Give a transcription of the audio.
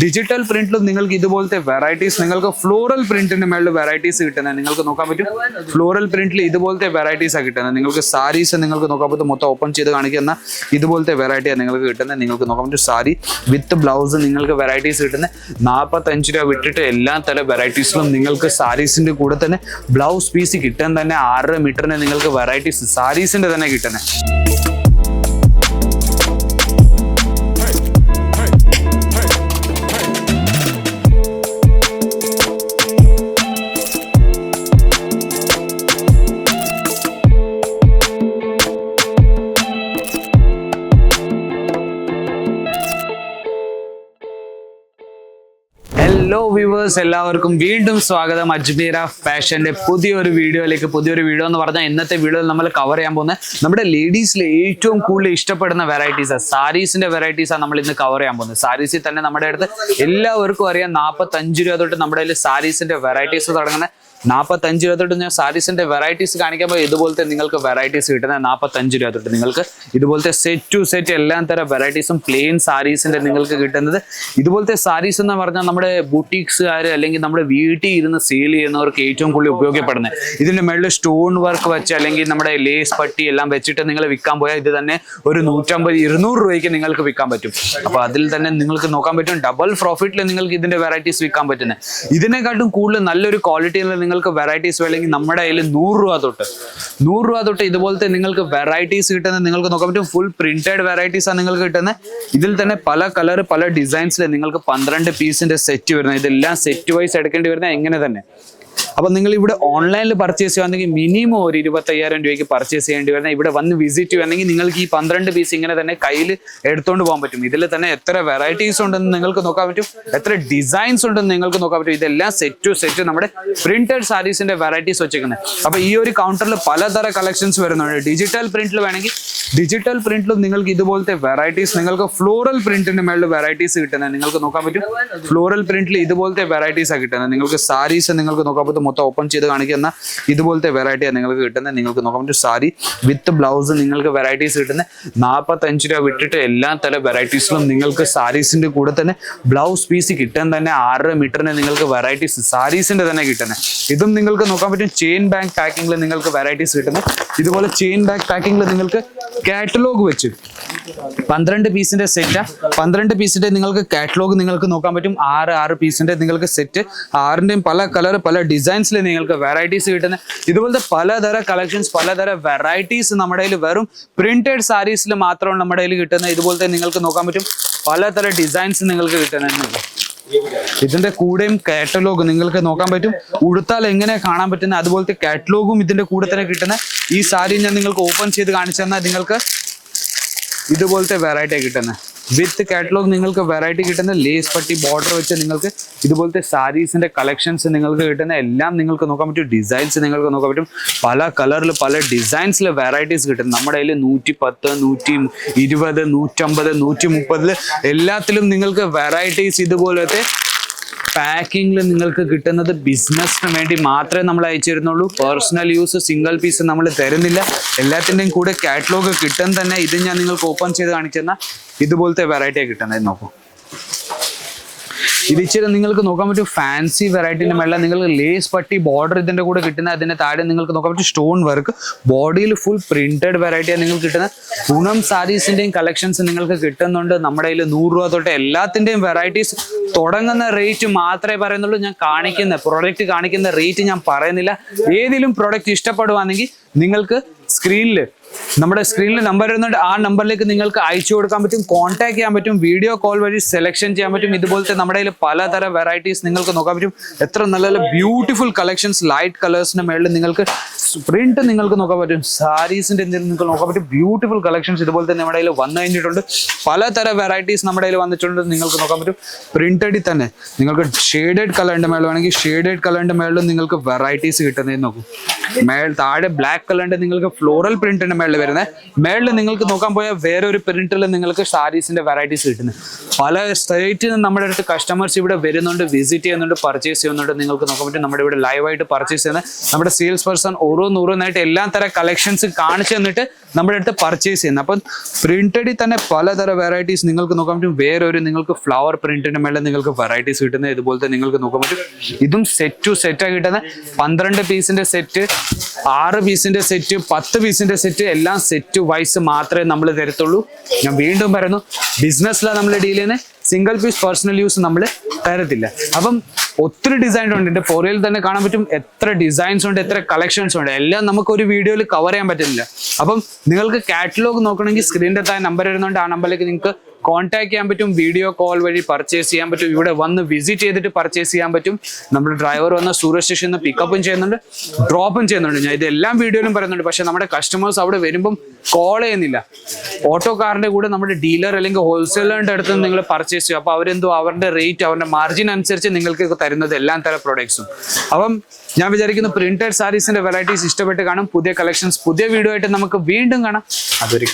Digital പ്രിന്റിലും നിങ്ങൾക്ക് ഇതുപോലത്തെ varieties നിങ്ങൾക്ക് ഫ്ലോറൽ പ്രിന്റിന്റെ മേളിൽ വെറൈറ്റീസ് കിട്ടുന്നത് നിങ്ങൾക്ക് നോക്കാൻ പറ്റും? ഫ്ലോറൽ പ്രിന്റിൽ ഇതുപോലത്തെ ആണ് കിട്ടുന്നത്. നിങ്ങൾക്ക് സാരീസ് നിങ്ങൾക്ക് നോക്കാൻ പറ്റും. മൊത്തം ഓപ്പൺ ചെയ്ത് കാണിക്കുന്ന ഇതുപോലത്തെ വെറൈറ്റിയാണ് നിങ്ങൾക്ക് കിട്ടുന്നത്. നിങ്ങൾക്ക് നോക്കാൻ പറ്റും സാരി വിത്ത് ബ്ലൗസ് നിങ്ങൾക്ക് വെറൈറ്റീസ് കിട്ടുന്നത്. നാൽപ്പത്തഞ്ച് രൂപ വിട്ടിട്ട് എല്ലാ തല വെറൈറ്റീസിലും നിങ്ങൾക്ക് സാരീസിന്റെ കൂടെ തന്നെ ബ്ലൗസ് പീസ് കിട്ടാൻ തന്നെ ആറര മീറ്ററിന് നിങ്ങൾക്ക് വെറൈറ്റീസ് സാരീസിന്റെ തന്നെ കിട്ടുന്നത്. ഹലോ വ്യൂവേഴ്സ് എല്ലാവർക്കും വീണ്ടും സ്വാഗതം. അജ്മീര ഫാഷന്റെ പുതിയൊരു വീഡിയോയിലേക്ക് പുതിയൊരു വീഡിയോ എന്ന് പറഞ്ഞാൽ ഇന്നത്തെ വീഡിയോയിൽ നമ്മൾ കവർ ചെയ്യാൻ പോകുന്നത് നമ്മുടെ ലേഡീസിലെ ഏറ്റവും കൂടുതൽ ഇഷ്ടപ്പെടുന്ന വെറൈറ്റീസ് സാരീസിന്റെ വെറൈറ്റീസാണ് നമ്മൾ ഇന്ന് കവർ ചെയ്യാൻ പോകുന്നത്. സാരീസിൽ തന്നെ നമ്മുടെ അടുത്ത് എല്ലാവർക്കും അറിയാം നാൽപ്പത്തഞ്ച് രൂപ തൊട്ട് നമ്മുടെ കയ്യിൽ സാരീസിന്റെ വെറൈറ്റീസ് തുടങ്ങുന്ന നാൽപ്പത്തഞ്ച് രൂപ തൊട്ട് ഞാൻ സാരീസിന്റെ വെറൈറ്റീസ് കാണിക്കുമ്പോൾ ഇതുപോലത്തെ നിങ്ങൾക്ക് വെറൈറ്റീസ് കിട്ടുന്ന നാൽപ്പത്തഞ്ച് രൂപ തൊട്ട് നിങ്ങൾക്ക് ഇതുപോലത്തെ സെറ്റ് ടു സെറ്റ് എല്ലാം തരം വെറൈറ്റീസും പ്ലെയിൻ സാരീസിന്റെ നിങ്ങൾക്ക് കിട്ടുന്നത്. ഇതുപോലത്തെ സാരീസ് എന്ന് പറഞ്ഞാൽ നമ്മുടെ ബുട്ടീക്സുകാർ അല്ലെങ്കിൽ നമ്മുടെ വീട്ടിൽ ഇരുന്ന് സെയിൽ ചെയ്യുന്നവർക്ക് ഏറ്റവും കൂടുതൽ ഉപയോഗപ്പെടുന്നത്. ഇതിന്റെ മേളിൽ സ്റ്റോൺ വർക്ക് വെച്ച് അല്ലെങ്കിൽ നമ്മുടെ ലേസ് പട്ടി എല്ലാം വെച്ചിട്ട് നിങ്ങൾ വിൽക്കാൻ പോയാൽ ഇത് തന്നെ ഒരു നൂറ്റമ്പത് ഇരുന്നൂറ് രൂപയ്ക്ക് നിങ്ങൾക്ക് വിൽക്കാൻ പറ്റും. അപ്പൊ അതിൽ തന്നെ നിങ്ങൾക്ക് നോക്കാൻ പറ്റും ഡബിൾ പ്രോഫിറ്റിൽ നിങ്ങൾക്ക് ഇതിന്റെ വെറൈറ്റീസ് വിൽക്കാൻ പറ്റുന്നത്. ഇതിനെക്കാട്ടും കൂടുതൽ നല്ലൊരു ക്വാളിറ്റിയിൽ നിങ്ങൾക്ക് വെറൈറ്റീസ് വേണമെങ്കിൽ നമ്മുടെ കയ്യിൽ നൂറ് രൂപ തൊട്ട്. നൂറ് രൂപ തൊട്ട് ഇതുപോലത്തെ നിങ്ങൾക്ക് വെറൈറ്റീസ് കിട്ടുന്നത് നിങ്ങൾക്ക് നോക്കാൻ പറ്റും. ഫുൾ പ്രിന്റഡ് വെറൈറ്റീസ് ആണ് നിങ്ങൾക്ക് കിട്ടുന്നത്. ഇതിൽ തന്നെ പല കളർ പല ഡിസൈൻസിൽ നിങ്ങൾക്ക് പന്ത്രണ്ട് പീസിന്റെ സെറ്റ് വരുന്നത്. ഇതെല്ലാം സെറ്റ് വൈസ് എടുക്കേണ്ടി വരുന്നത് എങ്ങനെ തന്നെ. അപ്പൊ നിങ്ങൾ ഇവിടെ ഓൺലൈനിൽ പർച്ചേസ് ചെയ്യുകയാണെങ്കിൽ മിനിമം ഒരു ഇരുപത്തയ്യായിരം രൂപയ്ക്ക് പർച്ചേസ് ചെയ്യേണ്ടി വരുന്ന ഇവിടെ വന്ന് വിസിറ്റ് ചെയ്യുകയാണെങ്കിൽ നിങ്ങൾക്ക് ഈ പന്ത്രണ്ട് പീസ് ഇങ്ങനെ തന്നെ കയ്യിൽ എടുത്തുകൊണ്ട് പോകാൻ പറ്റും. ഇതിൽ തന്നെ എത്ര വെറൈറ്റീസ് ഉണ്ടെന്ന് നിങ്ങൾക്ക് നോക്കാൻ പറ്റും. എത്ര ഡിസൈൻസ് ഉണ്ടെന്ന് നിങ്ങൾക്ക് നോക്കാൻ പറ്റും. ഇതെല്ലാം സെറ്റ് ടു സെറ്റ് നമ്മുടെ പ്രിന്റഡ് സാരീസിന്റെ വെറൈറ്റീസ് വെച്ചേക്കുന്നത് അപ്പോൾ ഈ ഒരു കൗണ്ടറിൽ പലതര കളക്ഷൻസ് വരുന്നുണ്ട്. ഡിജിറ്റൽ പ്രിന്റിൽ വേണമെങ്കിൽ ഡിജിറ്റൽ പ്രിന്റിലും നിങ്ങൾക്ക് ഇതുപോലത്തെ വെറൈറ്റീസ് നിങ്ങൾക്ക് ഫ്ലോറൽ പ്രിന്റിന്റെ മേളിൽ വെറൈറ്റീസ് കിട്ടുന്നത് നിങ്ങൾക്ക് നോക്കാൻ പറ്റും. ഫ്ലോറൽ പ്രിന്റിൽ ഇതുപോലത്തെ വെറൈറ്റീസ് ആണ് കിട്ടുന്നത്. നിങ്ങൾക്ക് സാരീസ് നിങ്ങൾക്ക് നോക്കാൻ പറ്റും. മൊത്തം ഓപ്പൺ ചെയ്ത് കാണിക്കുന്ന ഇതുപോലത്തെ വെറൈറ്റിയാണ് നിങ്ങൾക്ക് കിട്ടുന്നത്. നിങ്ങൾക്ക് നോക്കാൻ പറ്റും. സാരി വിത്ത് ബ്ലൗസ് നിങ്ങൾക്ക് വെറൈറ്റീസ് കിട്ടുന്നത്. നാൽപ്പത്തഞ്ച് രൂപ വിട്ടിട്ട് എല്ലാ തല വെറൈറ്റീസിലും നിങ്ങൾക്ക് സാരീസിന്റെ കൂടെ തന്നെ ബ്ലൗസ് പീസ് കിട്ടാൻ തന്നെ ആറര മീറ്ററിന് നിങ്ങൾക്ക് വെറൈറ്റീസ് സാരീസിന്റെ തന്നെ കിട്ടുന്നത്. ഇതും നിങ്ങൾക്ക് നോക്കാൻ പറ്റും. ചെയിൻ ബാങ്ക് പാക്കിംഗിൽ നിങ്ങൾക്ക് വെറൈറ്റീസ് കിട്ടുന്നത്. ഇതുപോലെ ചെയിൻ ബാങ്ക് പാക്കിംഗിൽ നിങ്ങൾക്ക് കാറ്റലോഗ് വെച്ച്. പന്ത്രണ്ട് പീസിന്റെ സെറ്റ് പന്ത്രണ്ട് പീസിന്റെ നിങ്ങൾക്ക് കാറ്റലോഗ് നിങ്ങൾക്ക് നോക്കാൻ പറ്റും. ആറ് ആറ് പീസിന്റെ നിങ്ങൾക്ക് സെറ്റ് ആറിന്റെയും പല കളർ പല ഡിസൈൻസിൽ നിങ്ങൾക്ക് വെറൈറ്റീസ് കിട്ടുന്ന ഇതുപോലത്തെ പലതര കളക്ഷൻസ് പലതര വെറൈറ്റീസ് നമ്മുടെ കയ്യിൽ വെറും പ്രിന്റഡ് സാരീസിൽ മാത്രമാണ് നമ്മുടെ കയ്യിൽ കിട്ടുന്നത് ഇതുപോലത്തെ നിങ്ങൾക്ക് നോക്കാൻ പറ്റും. പലതര ഡിസൈൻസ് നിങ്ങൾക്ക് കിട്ടുന്നത് ഇതിന്റെ കൂടെയും കാറ്റലോഗ് നിങ്ങൾക്ക് നോക്കാൻ പറ്റും. ഉടുത്താൽ എങ്ങനെ കാണാൻ പറ്റുന്ന അതുപോലത്തെ കാറ്റലോഗും ഇതിന്റെ കൂടെ തന്നെ കിട്ടുന്ന ഈ സാരി ഞാൻ നിങ്ങൾക്ക് ഓപ്പൺ ചെയ്ത് കാണിച്ചു തന്നാൽ നിങ്ങൾക്ക് ഇതുപോലത്തെ വെറൈറ്റി കിട്ടുന്നത് വിത്ത് കാറ്റലോഗ് നിങ്ങൾക്ക് വെറൈറ്റി കിട്ടുന്ന ലേസ് പട്ടി ബോർഡർ വെച്ച് നിങ്ങൾക്ക് ഇതുപോലത്തെ സാരീസിന്റെ കളക്ഷൻസ് നിങ്ങൾക്ക് കിട്ടുന്ന എല്ലാം നിങ്ങൾക്ക് നോക്കാൻ പറ്റും. ഡിസൈൻസ് നിങ്ങൾക്ക് നോക്കാൻ പറ്റും. പല കളറിൽ പല ഡിസൈൻസിൽ വെറൈറ്റീസ് കിട്ടും. നമ്മുടെ കയ്യിൽ നൂറ്റി പത്ത് നൂറ്റി ഇരുപത് നൂറ്റമ്പത് നൂറ്റി മുപ്പതിൽ എല്ലാത്തിലും നിങ്ങൾക്ക് വെറൈറ്റീസ് ഇതുപോലത്തെ പാക്കിങ്ങിൽ നിങ്ങൾക്ക് കിട്ടുന്നത് ബിസിനസ്സിന് വേണ്ടി മാത്രമേ നമ്മൾ അയച്ചു തരുന്നുള്ളൂ പേഴ്സണൽ യൂസ് സിംഗിൾ പീസ് നമ്മൾ തരുന്നില്ല. എല്ലാത്തിന്റെയും കൂടെ കാറ്റലോഗ് കിട്ടാൻ തന്നെ. ഇത് ഞാൻ നിങ്ങൾക്ക് ഓപ്പൺ ചെയ്ത് കാണിച്ചു ഇതുപോലത്തെ വെറൈറ്റിയാണ് കിട്ടുന്നത്. നോക്കൂ. ഇത് ഇച്ചിരി നിങ്ങൾക്ക് നോക്കാൻ പറ്റും ഫാൻസി വെറൈറ്റിന്റെ മേള നിങ്ങൾക്ക് ലേസ് പട്ടി ബോർഡർ ഇതിന്റെ കൂടെ കിട്ടുന്ന അതിന്റെ താഴെ നിങ്ങൾക്ക് നോക്കാൻ പറ്റും സ്റ്റോൺ വർക്ക് ബോഡിയിൽ ഫുൾ പ്രിന്റഡ് വെറൈറ്റിയാണ് നിങ്ങൾക്ക് കിട്ടുന്നത് ഗുണം സാരീസിന്റെയും കളക്ഷൻസ് നിങ്ങൾക്ക് കിട്ടുന്നുണ്ട്. നമ്മുടെ കയ്യിൽ നൂറ് രൂപ തൊട്ട് എല്ലാത്തിന്റെയും വെറൈറ്റീസ് തുടങ്ങുന്ന റേറ്റ് മാത്രമേ പറയുന്നുള്ളൂ. ഞാൻ കാണിക്കുന്ന പ്രൊഡക്റ്റ് കാണിക്കുന്ന റേറ്റ് ഞാൻ പറയുന്നില്ല. ഏതെങ്കിലും പ്രൊഡക്റ്റ് ഇഷ്ടപ്പെടുവാണെങ്കിൽ നിങ്ങൾക്ക് സ്ക്രീനിൽ നമ്മുടെ സ്ക്രീനിൽ നമ്പർ വരുന്നുണ്ട്. ആ നമ്പറിലേക്ക് നിങ്ങൾക്ക് അയച്ചു കൊടുക്കാൻ പറ്റും. കോൺടാക്ട് ചെയ്യാൻ പറ്റും. വീഡിയോ കോൾ വഴി സെലക്ഷൻ ചെയ്യാൻ പറ്റും. ഇതുപോലത്തെ നമ്മുടെ കയ്യിൽ പലതരം വെറൈറ്റീസ് നിങ്ങൾക്ക് നോക്കാൻ പറ്റും. എത്ര നല്ല നല്ല ബ്യൂട്ടിഫുൾ കളക്ഷൻസ് ലൈറ്റ് കളേഴ്സിന്റെ മേളിൽ നിങ്ങൾക്ക് പ്രിന്റ് നിങ്ങൾക്ക് നോക്കാൻ പറ്റും. സാരീസിന്റെ എന്തെങ്കിലും നിങ്ങൾക്ക് നോക്കാൻ പറ്റും. ബ്യൂട്ടിഫുൾ കളക്ഷൻസ് ഇതുപോലെ തന്നെ നമ്മുടെ കയ്യിൽ വന്നു കഴിഞ്ഞിട്ടുണ്ട്. പലതരം വെറൈറ്റീസ് നമ്മുടെ കയ്യിൽ വന്നിട്ടുണ്ട്. നിങ്ങൾക്ക് നോക്കാൻ പറ്റും. പ്രിന്റഡിൽ തന്നെ. നിങ്ങൾക്ക് ഷെയ്ഡഡ് കളറിന്റെ മേളിൽ വേണമെങ്കിൽ ഷെയ്ഡഡ് കളറിന്റെ മേളിൽ നിങ്ങൾക്ക് വെറൈറ്റീസ് കിട്ടുന്നതെന്ന് നോക്കും. മേൾ താഴെ ബ്ലാക്ക് കളറിന്റെ നിങ്ങൾക്ക് ഫ്ലോറൽ പ്രിന്റിന്റെ മേളിൽ വരുന്നത് മേളിൽ നിങ്ങൾക്ക് നോക്കാൻ പോയാൽ വേറെ ഒരു പ്രിന്റിൽ നിങ്ങൾക്ക് സാരീസിന്റെ വെറൈറ്റീസ് കിട്ടുന്നത് പല സ്റ്റേറ്റിൽ നിന്ന് നമ്മുടെ അടുത്ത് കസ്റ്റമേഴ്സ് ഇവിടെ വരുന്നുണ്ട് വിസിറ്റ് ചെയ്യുന്നുണ്ട് പർച്ചേസ് ചെയ്യുന്നുണ്ട്. നിങ്ങൾക്ക് നോക്കാൻ പറ്റും നമ്മുടെ ഇവിടെ ലൈവായിട്ട് പർച്ചേസ് ചെയ്യുന്ന. നമ്മുടെ സെയിൽസ് പേഴ്സൺ ഓരോന്നോരോന്നായിട്ട് എല്ലാ തരം കളക്ഷൻസ് കാണിച്ചു തന്നിട്ട് നമ്മുടെ അടുത്ത് പർച്ചേസ് ചെയ്യുന്നത് അപ്പം പ്രിന്റഡിൽ തന്നെ പലതരം വെറൈറ്റീസ് നിങ്ങൾക്ക് നോക്കാൻ പറ്റും. വേറെ ഒരു നിങ്ങൾക്ക് ഫ്ലവർ പ്രിന്റിന്റെ മേളിൽ നിങ്ങൾക്ക് വെറൈറ്റീസ് കിട്ടുന്നത് ഇതുപോലത്തെ നിങ്ങൾക്ക് നോക്കാൻ പറ്റും. ഇതും സെറ്റ് ടു സെറ്റ് ആയി കിട്ടുന്നത് പന്ത്രണ്ട് പീസിന്റെ സെറ്റ് ആറ് പീസിന്റെ സെറ്റ് പത്ത് പീസിന്റെ സെറ്റ് എല്ലാം സെറ്റ് വൈസ് മാത്രമേ നമ്മൾ തരത്തുള്ളൂ. ഞാൻ വീണ്ടും പറയുന്നു ബിസിനസ്സിലാണ് നമ്മൾ ഡീൽ ചെയ്യുന്നത് സിംഗിൾ പീസ് പേഴ്സണൽ യൂസ് നമ്മൾ തരത്തില്ല. അപ്പം ഒത്തിരി ഡിസൈൻ ഉണ്ട്. എന്റെ ഫോറിയിൽ തന്നെ കാണാൻ പറ്റും. എത്ര ഡിസൈൻസ് ഉണ്ട് എത്ര കളക്ഷൻസ് ഉണ്ട്. എല്ലാം നമുക്ക് ഒരു വീഡിയോയിൽ കവർ ചെയ്യാൻ പറ്റില്ല അപ്പം നിങ്ങൾക്ക് കാറ്റലോഗ് നോക്കണമെങ്കിൽ സ്ക്രീനിന്റെ താഴെ നമ്പർ വരുന്നുണ്ട് ആ നമ്പറിലേക്ക് നിങ്ങൾക്ക് കോൺടാക്ട് ചെയ്യാൻ പറ്റും വീഡിയോ കോൾ വഴി പർച്ചേസ് ചെയ്യാൻ പറ്റും ഇവിടെ വന്ന് വിസിറ്റ് ചെയ്തിട്ട് പർച്ചേസ് ചെയ്യാൻ പറ്റും. നമ്മുടെ ഡ്രൈവർ വന്ന് സൂരജ് സ്റ്റേഷനിൽ നിന്ന് പിക്കപ്പും ചെയ്യുന്നുണ്ട് ഡ്രോപ്പും ചെയ്യുന്നുണ്ട്. ഞാൻ ഇതെല്ലാം വീഡിയോയിലും പറയുന്നുണ്ട് പക്ഷെ നമ്മുടെ കസ്റ്റമേഴ്സ് അവിടെ വരുമ്പം കോൾ ചെയ്യുന്നില്ല. ഓട്ടോക്കാരന്റെ കൂടെ നമ്മുടെ ഡീലർ അല്ലെങ്കിൽ ഹോൾസെയിലറിന്റെ അടുത്ത് നിങ്ങൾ പർച്ചേസ് ചെയ്യും. അപ്പോൾ അവരെന്തോ അവരുടെ റേറ്റ് അവരുടെ മാർജിൻ അനുസരിച്ച് നിങ്ങൾക്ക് തരുന്നത് എല്ലാം തരം പ്രൊഡക്ട്സും അപ്പം ഞാൻ വിചാരിക്കുന്നു പ്രിന്റഡ് സാരീസിന്റെ വെറൈറ്റീസ് ഇഷ്ടപ്പെട്ട് കാണും. പുതിയ കളക്ഷൻസ് പുതിയ വീഡിയോ ആയിട്ട് നമുക്ക് വീണ്ടും കാണാം. അതൊരു